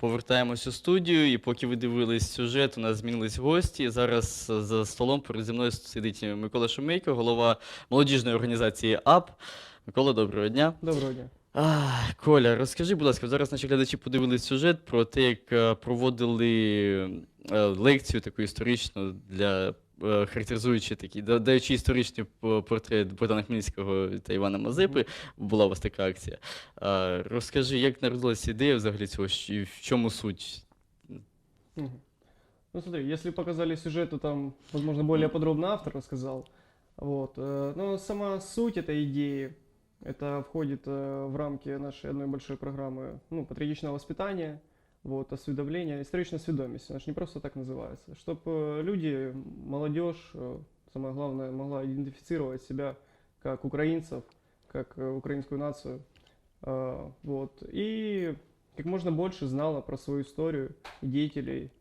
повертаємось у студію, і поки ви дивились сюжет, у нас змінились гості. Зараз е, за столом перед зі мною сидить Микола Шумейко, голова молодіжної організації АП. Микола, доброго дня. Доброго дня. А, Коля, розкажи, будь ласка, зараз наші глядачі подивились сюжет про те, як е, проводили е, лекцію таку історичну для характеризуючи такі, да- даючи історичний п- портрет Богдана Хмельницького та Івана Мазепи, була у вас така акція. А, розкажи, як народилася ідея взагалі цього, щ- в чому суть? Мгм. Ну смотри, если показали сюжет, то там, возможно, более подробно автор рассказал. Вот. э, Но сама суть этой идеи, это входит э, в рамки нашей одной большой программы, ну, патриотичного воспитания, вот, осведомления, историчная сведомость, она же не просто так называется, чтобы люди, молодежь, э, самое главное, могла идентифицировать себя как украинцев, как э, украинскую нацию, э, вот, и как можно больше знала про свою историю и деятелей.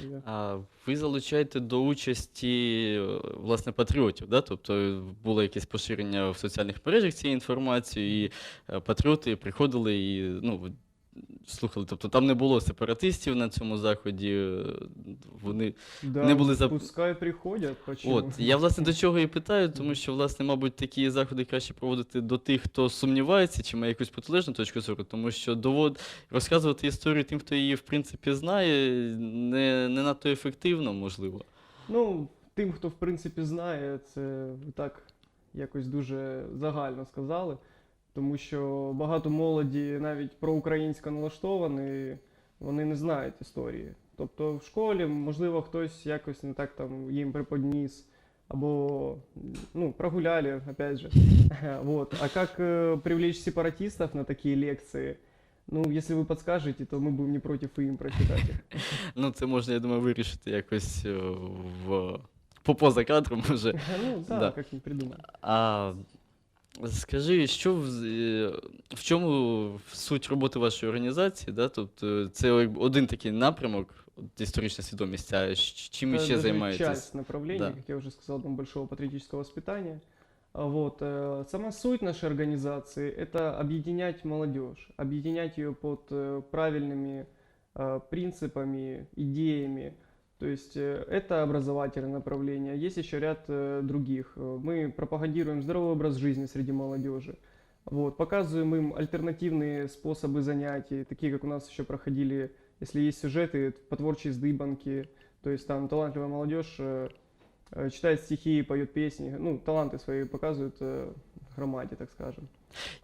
её. А ви залучаєте до участі е, власне патріотів, да? тобто було якесь поширення в соціальних мережах цієї інформації, і е, патріоти приходили і ну, слухали. Тобто там не було сепаратистів на цьому заході. е, Вони Да, не були зап- пускай приходят, почему? От, я власне до чого і питаю, тому що, власне, мабуть, такі заходи краще проводити до тих, хто сумнівається чи має якусь протилежну точку зору, тому що довод... розказувати історію тим, хто її в принципі знає, не, не надто ефективно, можливо. Ну, тим, хто в принципі знає, це так якось дуже загально сказали, тому що багато молоді навіть проукраїнсько налаштовані, вони не знають історії. Тобто в школі, можливо, хтось якось не так там їм преподніс, або ну, прогуляли, опять же. Вот. А как э, привлечь сепаратистов на такие лекции? Ну, если вы подскажете, то мы будем не против и им прочитать их. Ну, це можна, я думаю, вирішити якось е, в... по поза кадром може. Ну, да, Да. как-нибудь придумаем. А скажи, що в, з- е, в чому суть роботи вашої організації? Да? Тобто це один такий напрямок, от історична свідомість, а щ- чим ви Это ще даже займаєтесь? часть направлений, Да. как я уже сказал, там большого патриотического воспитания. А Вот. э, Сама суть нашей организации – это объединять молодежь, объединять ее под э, правильными э, принципами, идеями. То есть э, это образовательное направление, есть еще ряд э, других. Э, Мы пропагандируем здоровый образ жизни среди молодежи. Вот, показываем им альтернативные способы занятий, такие как у нас еще проходили, если есть сюжеты по творчей здыбанки, то есть там талантливая молодежь читает стихи, поет песни, ну, таланты свои показывают громаде, так скажем.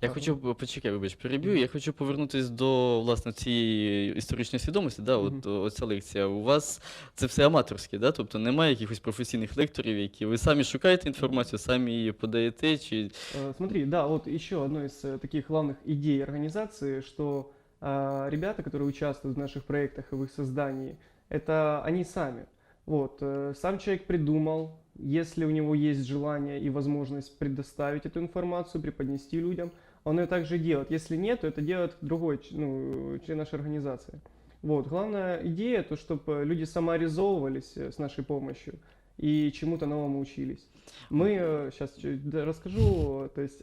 Я Так. хочу п- почекай, вибач, переб'ю. Мгм. Я хочу повернутися до власне цієї історичної свідомості. Да, от Мгм. оця лекція. У вас це все аматорське, да? тобто немає якихось професійних лекторів, які ви самі шукаєте інформацію, самі її подаєте, чи Э, Смотри, да, вот еще одно из э, таких главных идей организации, что а, ребята, которые участвуют в наших проектах и в их создании, это они сами. Вот, э, сам человек придумал, если у него есть желание и возможность предоставить эту информацию, преподнести людям, он ее также делает. Если нет, то это делает другой ну, член нашей организации. Вот, главная идея, то, чтобы люди самореализовывались э, с нашей помощью и чему-то новому учились. Мы сейчас расскажу, то есть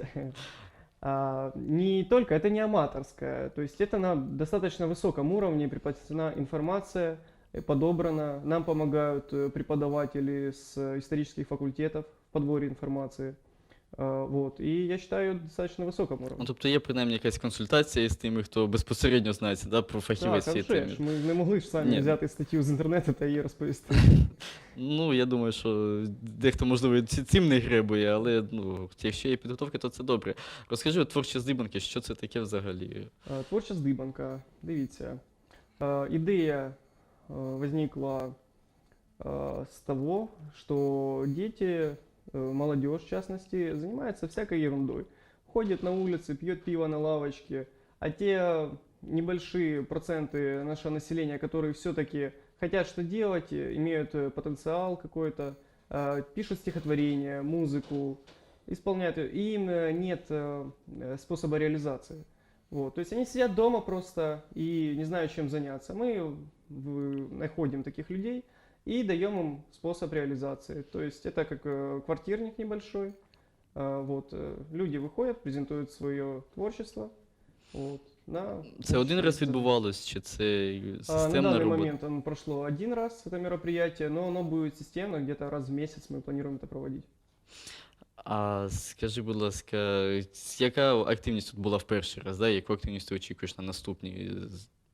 а, не только, это не аматорское, то есть это на достаточно высоком уровне преподнесена информация, э, подобрана, нам помогают э, преподаватели с э, исторических факультетов в подборе информации, А, вот, и я считаю достаточно высоком ну, уровне. тобто є принаймні якась консультація з тими, хто безпосередньо знається да, про Так, фахівець а цієї вже теми. ж, ми не могли ж самі Ні. взяти статтю з інтернету та її розповісти. Ну, я думаю, що дехто, можливо, ці- цим не гребує, але ну, якщо є підготовка, то це добре. Розкажи от творчі здибанки, що це таке взагалі? Е, Творча здибанка. Дивіться. Е, Ідея е, возникла э, с того, что дети, э, молодежь в частности, занимается всякой ерундой. Ходит на улице, пьет пиво на лавочке, а те небольшие проценты нашего населения, которые все-таки хотят что делать, э, имеют э, потенциал какой-то, э, пишут стихотворения, музыку, исполняют и им э, нет э, э, способа реализации. Вот, то есть они сидят дома просто и не знают, чем заняться. Мы находим таких людей и даем им способ реализации. То есть это как э, квартирник небольшой. А, Вот, э, люди выходят, презентуют свое творчество. Вот, на Це один раз общий- відбувалось, чи це А, На системна данный робота? момент он прошло один раз, это мероприятие, но оно будет системно, где-то раз в месяц мы планируем это проводить. А скажи, будь ласка, яка активність тут була в перший раз, да? Яку активність ти очікуєш на наступні?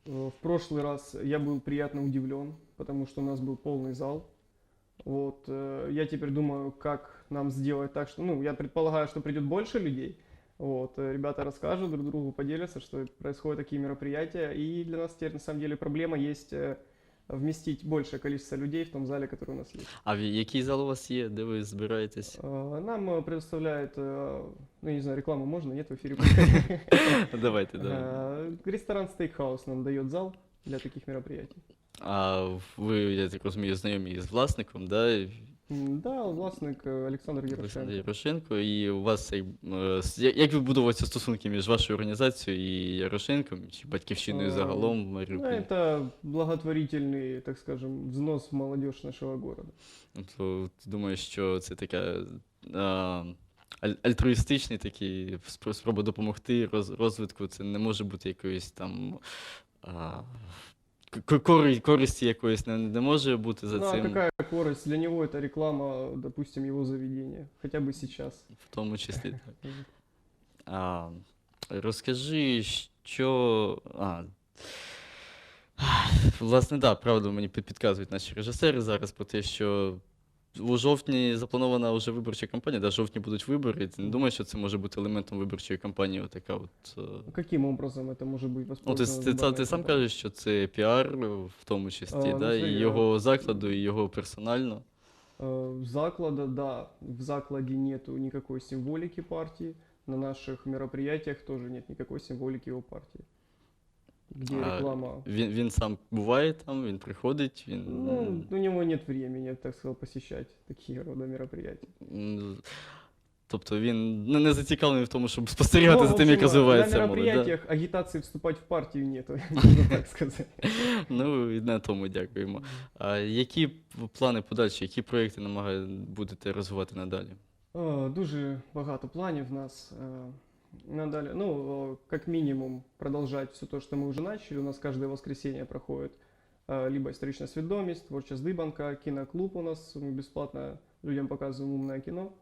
з- Э, В прошлый раз я был приятно удивлен, потому что у нас был полный зал. Вот, э, я теперь думаю, как нам сделать так, что, ну, я предполагаю, что придет больше людей. Вот, э, ребята расскажут друг другу, поделятся, что происходят такие мероприятия. И для нас теперь, на самом деле, проблема есть э, вместить большее количество людей в том зале, который у нас есть. А в який зал у вас є, де ви збираєтесь? Э, Нам э, предоставляет, э, ну, я не знаю, рекламу можно, нет в эфире? Давайте, да. Э, Ресторан Стейкхаус нам дает зал для таких мероприятий. А ви, я так розумію, знайомі з власником, да? М, Да, власник э, Олександр Олександр Ярошенко. Ярошенко, і у вас як, е, с- як як вибудовуються стосунки між вашою організацією і Ярошенком, чи батьківщиною Е, загалом в Ну, Маріуполі? это благотворительный, так скажем, взнос в молодежь нашего города. Тобто, ти думаєш, що це така а, аль- альтруїстичний такий спро- спроба допомогти роз- розвитку, це не може бути якоюсь там. А, к- кори- користі якоїсь не, не може бути за Ну, а цим, какая корость? Для него это реклама, допустим, его заведения. Хотя бы сейчас. в тому числі. Так. А, розкажи, що. А, власне, так, да, правда, мені під- підказують наші режисери зараз про те, що у жовтні запланована вже виборча кампанія, да, в жовтні будуть вибори. Ти не думаєш, що це може бути елементом виборчої кампанії? Отака от. е, Каким образом это может быть Ну, ти, воспользовано ти, ти, выборная ти сам кампания? кажеш, що це піар в тому числі, А, ну, да, це і я- його закладу, і його персонально. Э, Заклада, да, в закладе нету никакой символики партии. На наших мероприятиях тоже нет никакой символики его партии. Где А, реклама Він, він сам буває там, він приходить, він. Ну, у него нет времени, я так сказал, посещать такие рода мероприятия. Тобто він не, не зацікавлений в тому, щоб спостерігати Ну, за тим, як розвивається На молодь. Да? мероприятиях агитации вступать в партию нету, можно так сказать. Ну і на тому дякуємо. А які плани подальші, які проєкти намагає будете розвивати надалі? А, Дуже багато планів в нас. е, Надалі, ну, о, как минимум, продолжать все то, что мы уже начали. У нас каждое воскресенье проходит э, либо историчная сведомость, творча здыбанка, киноклуб у нас, мы бесплатно людям показываем умное кино.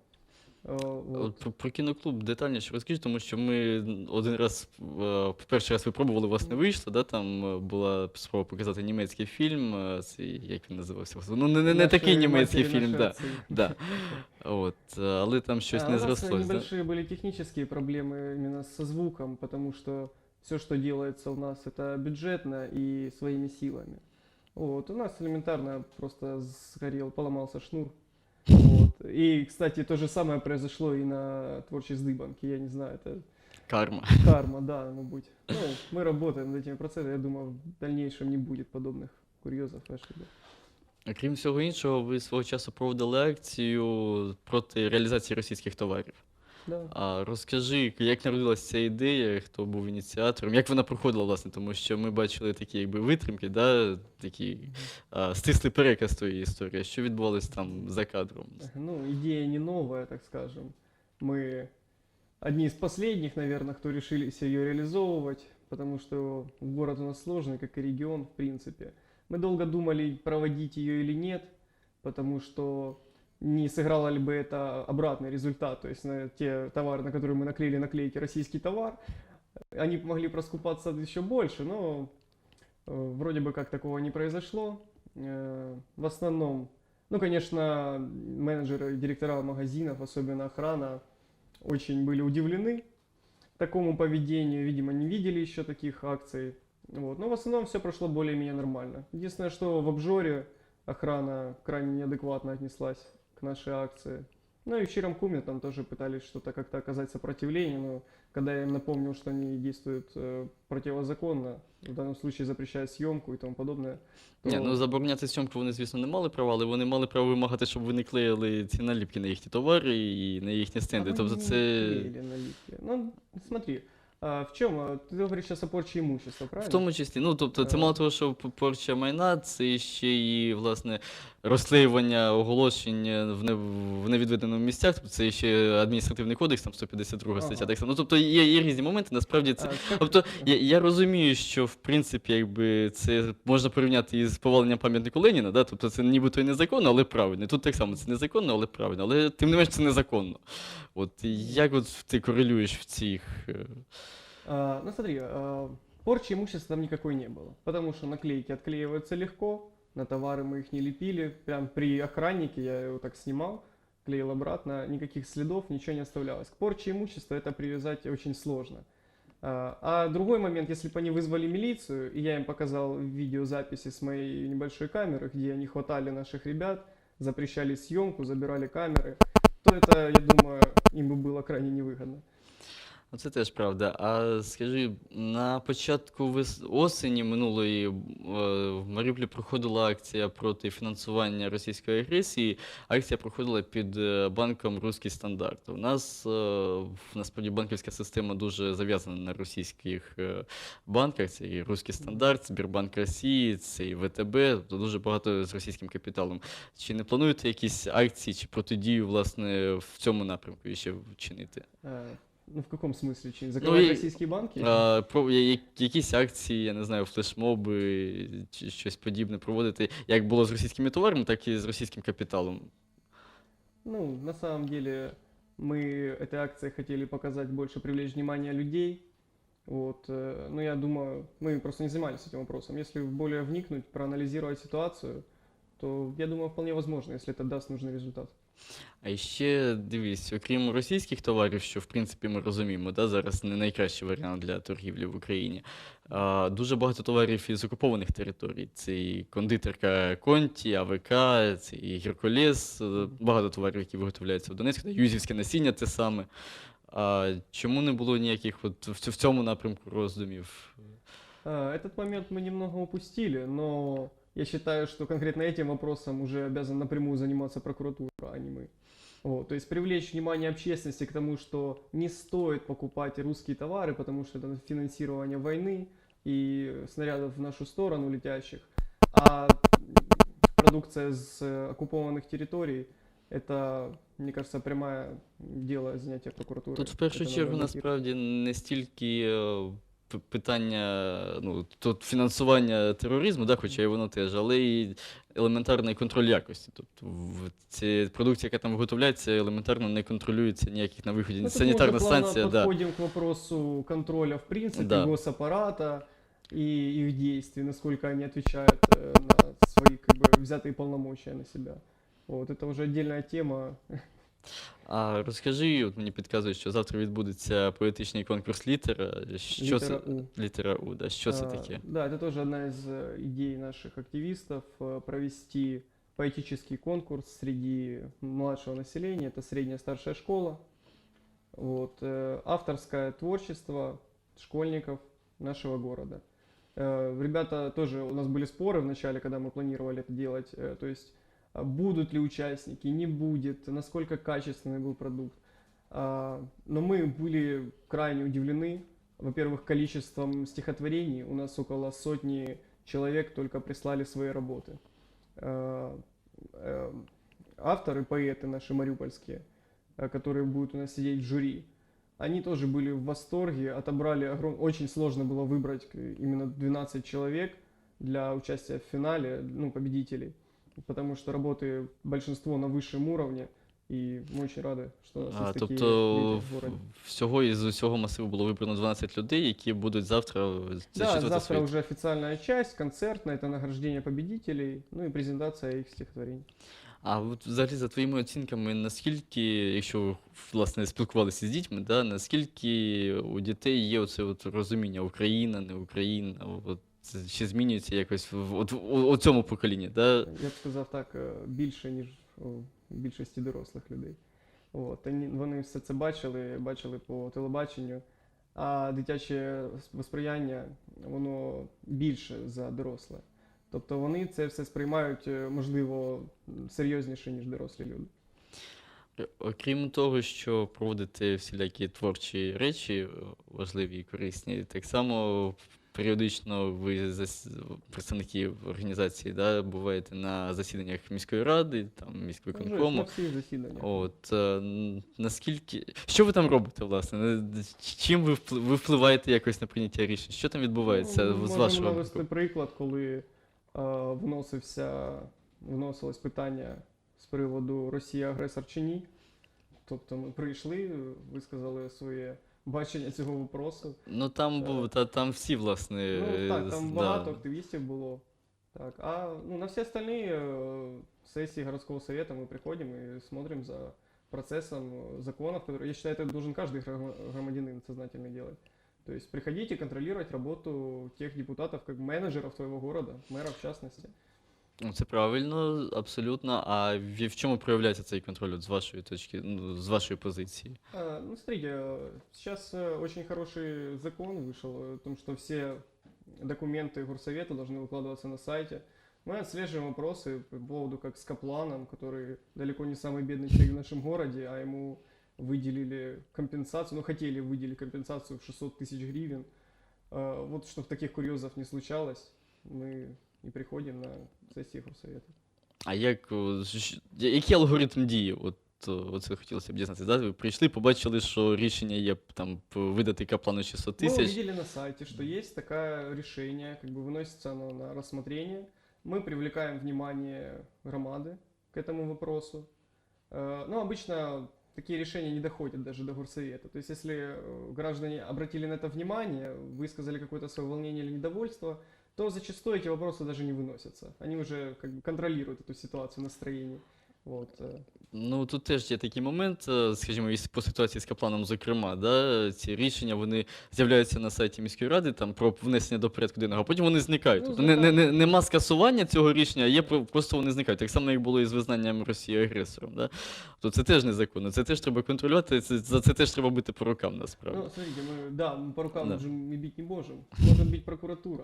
Э, вот. От про, про кіноклуб детальніше розкажіть, тому що ми один раз, е, перший раз випробували, у вас не вийшло, да? там е, була спроба показати німецький фільм, е, цей, як він називався? Ну, не, не, не Наші такий німецький матері, фільм, наші да. отці. Да. От, е, але там щось А, не у нас зрослось. Да? небольшие были технические проблемы именно со звуком, потому что все, что делается у нас, это бюджетно и своими силами. Вот. У нас элементарно просто сгорел, поломался шнур. Вот. И, кстати, то же самое произошло и на творчей здыбанке. Я не знаю, это Карма. карма, да, мабуть. Ну, мы работаем над этими процессами. Я думаю, в дальнейшем не будет подобных курьезов и ошибок. Крім всього іншого, ви свого часу проводили акцію проти реалізації російських товарів. Да. А розкажи, як народилася ця ідея, хто був ініціатором, як вона проходила, власне, тому що ми бачили такі якби витримки, да, такі а, стислий переказ тої історії. Що відбувалось там за кадром? Ну, идея не новая, так скажем. Мы одни из последних, наверное, кто решились ее реализовывать, потому что город у нас сложный, как и регион, в принципе. Мы долго думали, проводить ее или нет, потому что Не сыграло ли бы это обратный результат, то есть на те товары, на которые мы наклеили наклейки «российский товар», они могли проскупаться еще больше, но э, вроде бы как такого не произошло. Э, В основном ну, конечно, менеджеры, директора магазинов, особенно охрана, очень были удивлены такому поведению. Видимо, не видели еще таких акций. Вот. Но в основном все прошло более-менее нормально. Единственное, что в обжоре охрана крайне неадекватно отнеслась к нашей акции. Ну и в Чиром Куме там тоже пытались что-то как-то оказать сопротивление, но когда я им напомнил, что они действуют э, противозаконно, в данном случае запрещают съемку и тому подобное, то... Ні, ну забороняти зйомку вони, звісно, не мали права, але вони мали право вимагати, щоб ви не клеїли ці наліпки на їхні товари і на їхні стенди. А Тобто мы не це. клеили налипки. Ну, смотри, А, в чем? А, Ты говоришь сейчас о порче имущества, В правильно? тому числі, ну тобто, це Е. мало того, що п- порча майна, це ще і власне розклеювання оголошень в, не, в невідведеному місцях, тобто це ще адміністративний кодекс, там 152 стаття. Так само. Ну тобто є, є різні моменти. Насправді це. Тобто я, я розумію, що в принципі, якби це можна порівняти із поваленням пам'ятнику Леніна, да? тобто це нібито і незаконно, але правильно. Тут так само це незаконно, але правильно. Але тим не менш це незаконно. От як от ти корелюєш в цих. е, ну смотри, порчи имущества там никакой не было, потому что наклейки отклеиваются легко, на товары мы их не лепили, прям при охраннике я его так снимал, клеил обратно, никаких следов, ничего не оставлялось. К порче имущества это привязать очень сложно. А а другой момент, если бы они вызвали милицию, и я им показал видеозаписи с моей небольшой камеры, где они хватали наших ребят, запрещали съемку, забирали камеры, то это, я думаю, Ну, Це теж правда. А скажи, на початку вес... осені минулої е, в Маріуполі проходила акція проти фінансування російської агресії. Акція проходила під е, банком Руський стандарт. У нас е, в- насправді банківська система дуже зав'язана на російських е, банках. Це і Руський стандарт, Збірбанк Росії, це і ВТБ, тобто дуже багато з російським капіталом. Чи не плануєте якісь акції чи протидію власне в цьому напрямку ще вчинити? Ну, в каком смысле? Чи- Закрывать и- российские банки? А, про я- я- якісь акції, я не знаю, флешмоби чи щось подібне проводити, як було з російськими товарами, так і з російським капіталом. Ну, на самом деле, мы этой акцией хотели показать больше, привлечь внимание людей. Вот, э, но я думаю, мы просто не занимались этим вопросом. Если более вникнуть, проанализировать ситуацию, то я думаю, вполне возможно, если это даст нужный результат. А ще дивись, окрім російських товарів, що в принципі ми розуміємо, да, зараз не найкращий варіант для торгівлі в Україні. А, дуже багато товарів із окупованих територій. Це і кондитерка Конті, АВК, це і Геркулес, е, багато товарів, які виготовляються в Донецьку, юзівське насіння те саме. А чому не було ніяких от в цьому напрямку роздумів? А, Этот момент мы немного упустили, но я считаю, что конкретно этим вопросом уже обязан напрямую заниматься прокуратура, а не мы. Вот, то есть привлечь внимание общественности к тому, что не стоит покупать русские товары, потому что это финансирование войны и снарядов в нашу сторону летящих. А продукция с э, оккупованных территорий это, мне кажется, прямое дело занятия прокуратуры. Тут в першу чергу блокировать. насправді не стільки п- питання ну, тут фінансування тероризму, да, хоча і воно теж, але і елементарний контроль якості. Тобто в ці продукція, яка там виготовляється, елементарно не контролюється ніяких на виході. Ну, тут мы Санітарна уже плавно станція, да. подходим к вопросу контроля, в принципе, Да. госаппарата и их действий, насколько они отвечают э, на свои как бы, взятые полномочия на себя. Вот, это уже отдельная тема. А розкажи, от мені підказують, що завтра відбудеться поетичний конкурс літера. Що Литера це? У. Літера У, да. Що це А, таке? Да, это тоже одна из э, идей наших активистов, э, провести поэтический конкурс среди младшего населения, это средняя старшая школа. Вот, э, авторское творчество школьников нашего города. Э, Ребята тоже, у нас были споры в начале, когда мы планировали это делать, э, то есть а, будут ли участники, не будет, насколько качественный был продукт. А, Но мы были крайне удивлены, во-первых, количеством стихотворений. У нас около сотни человек только прислали свои работы. Э, э, Авторы, поэты наши мариупольские, э, которые будут у нас сидеть в жюри, они тоже были в восторге, отобрали огром... Очень сложно было выбрать к- именно 12 человек для участия в финале, ну, победителей, потому что работы большинство на высшем уровне, и мы очень рады, что у нас А, есть такие тобто люди в городе. в- всього із усього масиву було вибрано 12 людей, які будуть завтра Да, зачитувати завтра свої уже официальная часть, концертная, это награждение победителей, ну и презентация их стихотворений. А от взагалі за твоїми оцінками, наскільки, якщо ви власне спілкувалися з дітьми, да, наскільки у дітей є оце от розуміння Україна, не Україна, от, це чи змінюється якось в от, у, у цьому поколінні? Да? Я б сказав так, е, більше, ніж у більшості дорослих людей. От, вони, вони все це бачили, бачили по телебаченню, а дитяче восприяння, воно більше за доросле. Тобто вони це все сприймають, е, можливо, м, серйозніше, ніж дорослі люди. Е, Окрім того, що проводите всілякі творчі речі, е, важливі і корисні, так само періодично ви зас... представники організації да, буваєте на засіданнях міської ради, там міськвиконкому. От е, наскільки. Що ви там робите, власне? Чим ви впли- ви впливаєте якось на прийняття рішень? Що там відбувається Ну, з вашого навести приклад, коли е, вносився, вносилось питання з приводу Росія агресор чи ні. Тобто ми прийшли, висказали своє бачення цього вопросу. Ну там був, та там всі, власне. Ну е, так, з- там да. багато активістів було. Так, а ну, на всі остальні е, сессии городского совета мы приходим и смотрим за процессом э, законов, которые, я считаю, это должен каждый гра- громадянин сознательно делать. То есть приходить и контролировать работу тех депутатов, как менеджеров твоего города, мэра в частности. Ну, Це правильно, абсолютно. А в, в чому проявляється цей контроль от з вашої точки, ну, з вашої позиції? А, ну, смотрите, э, сейчас э, очень хороший закон вышел э, о том, что все документы горсовета должны выкладываться на сайте. Мы отслеживаем вопросы по поводу как с Капланом, который далеко не самый бедный человек в нашем городе, а ему выделили компенсацию, ну хотели выделить компенсацию в 600 тысяч гривен. А, Вот чтобы таких курьезов не случалось, мы и приходим на сессии горсовета. А як о, ж- який алгоритм дії? От о, оце хотілося б дізнатися. Да? Ви прийшли, побачили, що рішення є там п- видати каплану 600 Мы тисяч. увидели на сайте, что есть такое решение, как бы выносится оно на рассмотрение. Мы привлекаем внимание громады к этому вопросу. Э, Но обычно такие решения не доходят даже до горсовета. То есть если э, граждане обратили на это внимание, высказали какое-то свое волнение или недовольство, то зачастую эти вопросы даже не выносятся. Они уже как бы контролируют эту ситуацию настроений. Вот. э. Ну тут теж є такий момент, е, скажімо, і с- по ситуації з Капланом, зокрема, да, ці рішення вони з'являються на сайті міської ради там про внесення до порядку денного, а потім вони зникають. Ну, Тобто не, не, не, зникають. нема скасування цього рішення, а є про- просто вони зникають. Так само, як було і з визнанням Росії агресором. Да? То це теж незаконно, це теж треба контролювати, це, за це теж треба бити по рукам насправді. Ну, смотрите, мы, да, мы по рукам Да. можем и бить не можем. Может бить прокуратура.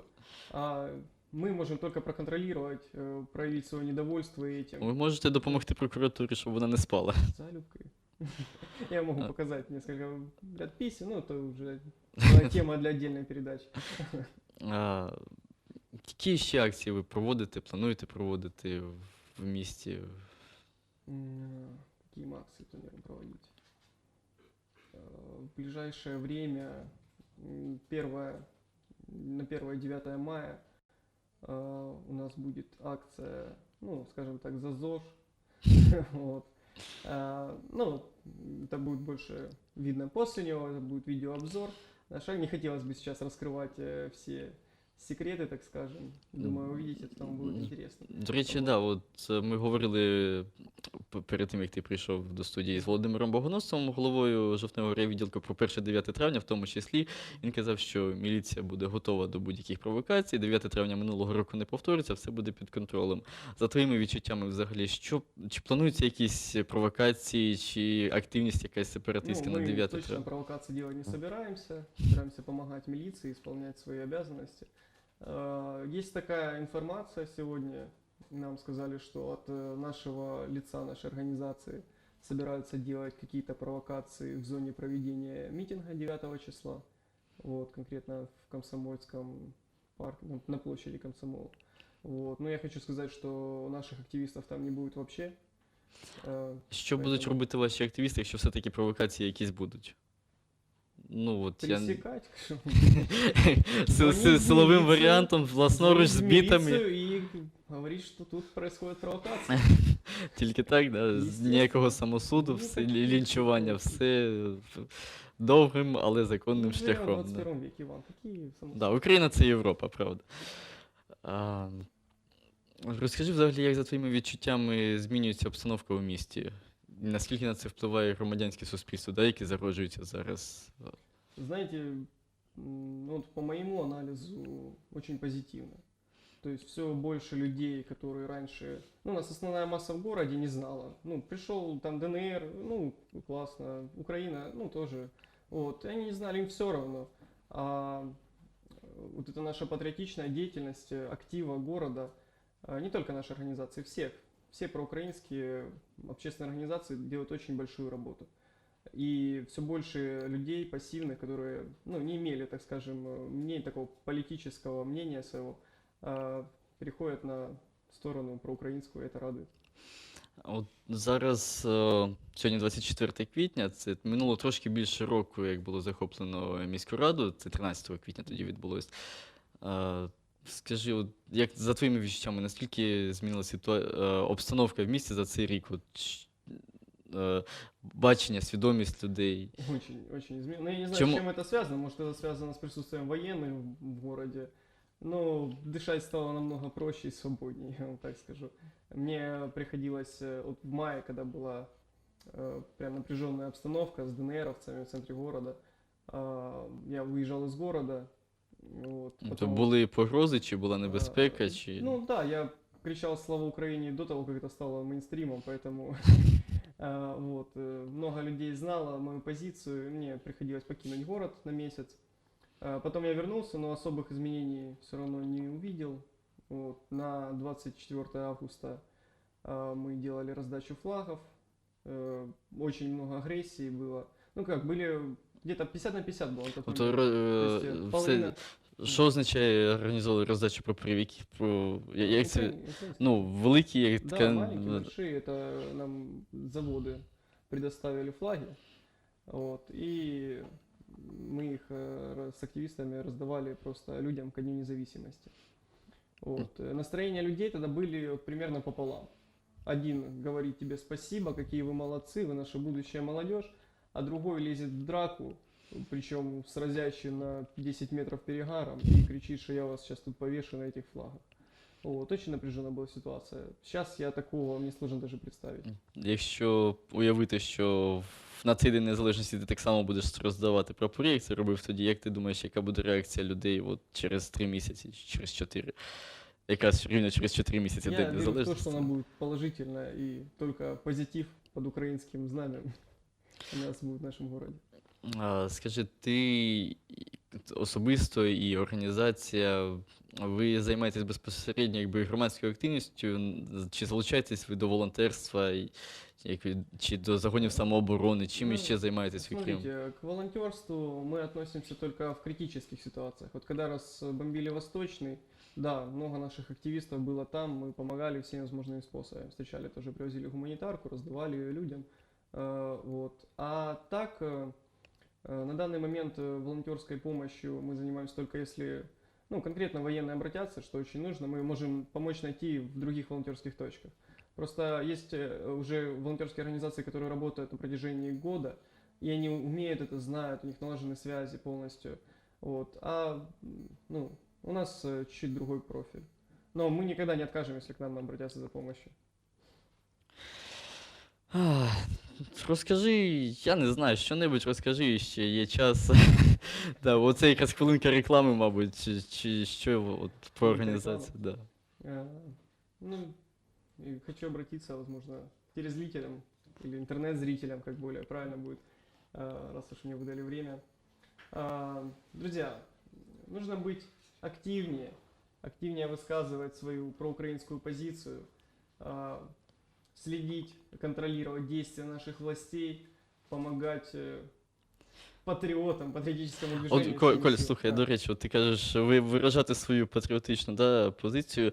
А мы можем только проконтролировать, э, проявить свое недовольство этим. Ви можете допомогти прокуратурі, щоб вона не спала. Залюбкой. Я могу А. показать несколько ряд писем, ну, это уже э, тема для отдельной передачи. А, які ще акції ви проводите, плануєте проводити в- в місті? М, Какие мы акции планируем проводить? Э, В ближайшее время, м, первое, на 1-9 мая э, у нас будет акция, ну, скажем так, за ЗОЖ. Вот. А, Ну, это будет больше видно после него, это будет видеообзор. На шаг не хотелось бы сейчас раскрывать э, все секреты, так скажем. Думаю, увидите, там будет М. интересно. До речі, да, от е, ми говорили п- перед тим, як ти прийшов до студії з Володимиром Богоносцевим, головою жовтневого райвідділку про 1-9 травня, в тому числі. Він казав, що міліція буде готова до будь-яких провокацій. 9 травня минулого року не повториться, все буде під контролем. За твоїми відчуттями, взагалі, що чи плануються якісь провокації, чи активність якась сепаратистська Ну, на мы 9 точно травня? провокации делать не собираемся. Собираемся помогать милиции, исполнять свои обязанности. Э, Есть такая информация сегодня. Нам сказали, что от э, нашего лица нашей организации собираются делать какие-то провокации в зоне проведения митинга 9 числа. Вот, конкретно в Комсомольском парке, ну, на площади Комсомола. Вот. Но я хочу сказать, что наших активистов там не будет вообще. Э, Що будуть Поэтому- робити ваші активісти, якщо все-таки провокації якісь будуть? Ну, от я... Силовим варіантом, власноруч з бітами. милицию говорить, что тут происходит провокация. Тільки так, да? з ніякого самосуду, Ну, все і лінчування, все довгим, але законним шляхом. Да. 21 веке, Иван. Да, Україна це Європа, правда. А, розкажи взагалі, як за твоїми відчуттями змінюється обстановка у місті? Наскільки на це впливає громадянське суспільство, да, яке зароджується зараз? Знаете, м, ну, вот по моему анализу очень позитивно. То есть все больше людей, которые раньше, ну, у нас основная масса в городе не знала. Ну, пришел там ДНР, ну, классно, Украина, ну, тоже. Вот, и они не знали, им все равно. А э, вот эта наша патриотичная деятельность, э, актива города, э, не только нашей организации, всех, все проукраинские общественные организации делают очень большую работу. И все больше людей пассивных, которые ну, не имели, так скажем, э, мнения, такого политического мнения своего, а, переходят на сторону проукраинскую, и это радует. От зараз, е, сьогодні 24 квітня, це минуло трошки більше року, як було захоплено міську раду, це 13 квітня тоді відбулось. Е, Скажи, от, як за твоїми відчуттями, наскільки змінилася ситуа- е, обстановка в місті за цей рік? От, щ- е, бачення, свідомість людей? Очень, очень изменилось. Ну, я не знаю, Чему- с чем это связано. Может, это связано с присутствием военных в- в городе. Но дышать стало намного проще и свободнее, я вам так скажу. Мне приходилось э, вот в мае, когда была э, прям напряженная обстановка с ДНРовцами в центре города, а, я выезжал из города. Вот, То потом- були погрози, чи була небезпека, а, чи. Ну да, я кричал «Слава Украине» до того, как это стало мейнстримом, поэтому а, вот, э, много людей знало мою позицию, мне приходилось покинуть город на месяц. А, Потом я вернулся, но особых изменений все равно не увидел. Вот, на 24 августа а, мы делали раздачу флагов, э, очень много агрессии было. Ну как, были где-то 50 на 50 было. на тот Тобто, момент. ро- То е, есть, э, все, половина- що означає організовували роздачу прапорів? Які, про, я- як це, Украин- украинские. ну, великі, як Да, така, маленькие, ну, большие, это нам заводы предоставили флаги, вот, и мы их э, ра- с активистами раздавали просто людям ко Дню независимости. Вот. э, Настроения людей тогда были вот примерно пополам. Один говорит тебе спасибо, какие вы молодцы, вы наша будущая молодежь, А другой лезет в драку, причем с разящим на 10 метров перегаром и кричит, что я вас сейчас тут повешу на этих флагах. Вот, очень напряжена была ситуация. Сейчас я такого мне сложно даже представить. якщо уявити, що на цей день незалежності ти так само будеш роздавати прапори, як це робив тоді, як ти думаєш, яка буде реакція людей от, через три місяці, через чотири? Якраз рівно через чотири місяці я День верю в то, Незалежності. что она будет положительная и только позитив под украинским знаменем у нас будет в нашем городе. А, Скажи, ти і- особисто і організація, ви займаєтесь безпосередньо якби громадською активністю, н- чи залучаєтесь ви до волонтерства, і- як ви- чи до загонів самооборони, чим Ну, іще займаєтесь ви крім? Смотрите, к волонтерству мы относимся только в критических ситуациях. Вот когда раз бомбили Восточный, да, много наших активистов было там, мы помогали всеми возможными способами. Встречали тоже, привозили гуманитарку, раздавали ее людям. Э, Вот. А так, э, э, на данный момент волонтерской помощью мы занимаемся только если ну, конкретно военные обратятся, что очень нужно, мы можем помочь найти в других волонтерских точках. Просто есть уже волонтерские организации, которые работают на протяжении года, и они умеют это, знают, у них налажены связи полностью. Вот. А ну, у нас чуть другой профиль. Но мы никогда не откажем, если к нам обратятся за помощью. Ах, Розкажи, я не знаю, що-небудь розкажи ще, є час. Да, оце якраз хвилинка реклами, мабуть, чи, чи що от, про Хвилинка організацію. Да. Э, Ну, и хочу обратиться, возможно, к телезрителям или интернет-зрителям, как более правильно будет, э, раз уж мне выдали время. А, Друзья, нужно быть активнее, активнее высказывать свою проукраинскую позицию, а, следить, контролировать действия наших властей, помогать патріотам, патріотичному движенню. От, Коль, Коль, слухай, до речі, от ти кажеш, ви виражати свою патріотичну да, позицію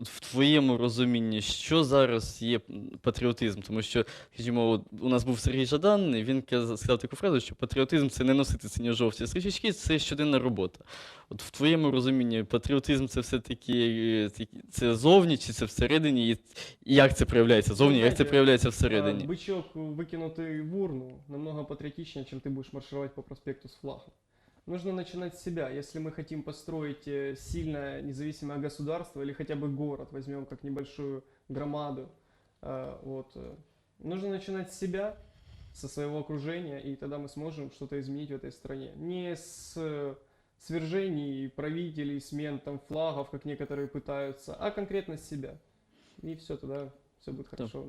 От в твоєму розумінні, що зараз є м, патріотизм? Тому що, скажімо, от у нас був Сергій Жадан, і він каз- сказав таку фразу, що патріотизм це не носити синьо-жовті стрічки, це щоденна робота. От в твоєму розумінні патріотизм це все-таки е, такі- це зовні чи це всередині? І і як це проявляється зовні, як це знаєте, проявляється А, всередині? Бычок, выкинутый в урну, намного патриотичнее, чем ты будешь маршировать по проспекту с флагом. Нужно начинать с себя. Если мы хотим построить э, сильное независимое государство или хотя бы город, возьмем как небольшую громаду, а, вот, э, нужно начинать с себя, со своего окружения, и тогда мы сможем что-то изменить в этой стране. Не с э, свержений правителей, смен там флагов, как некоторые пытаются, а конкретно с себя. И все, тогда все будет Да. хорошо.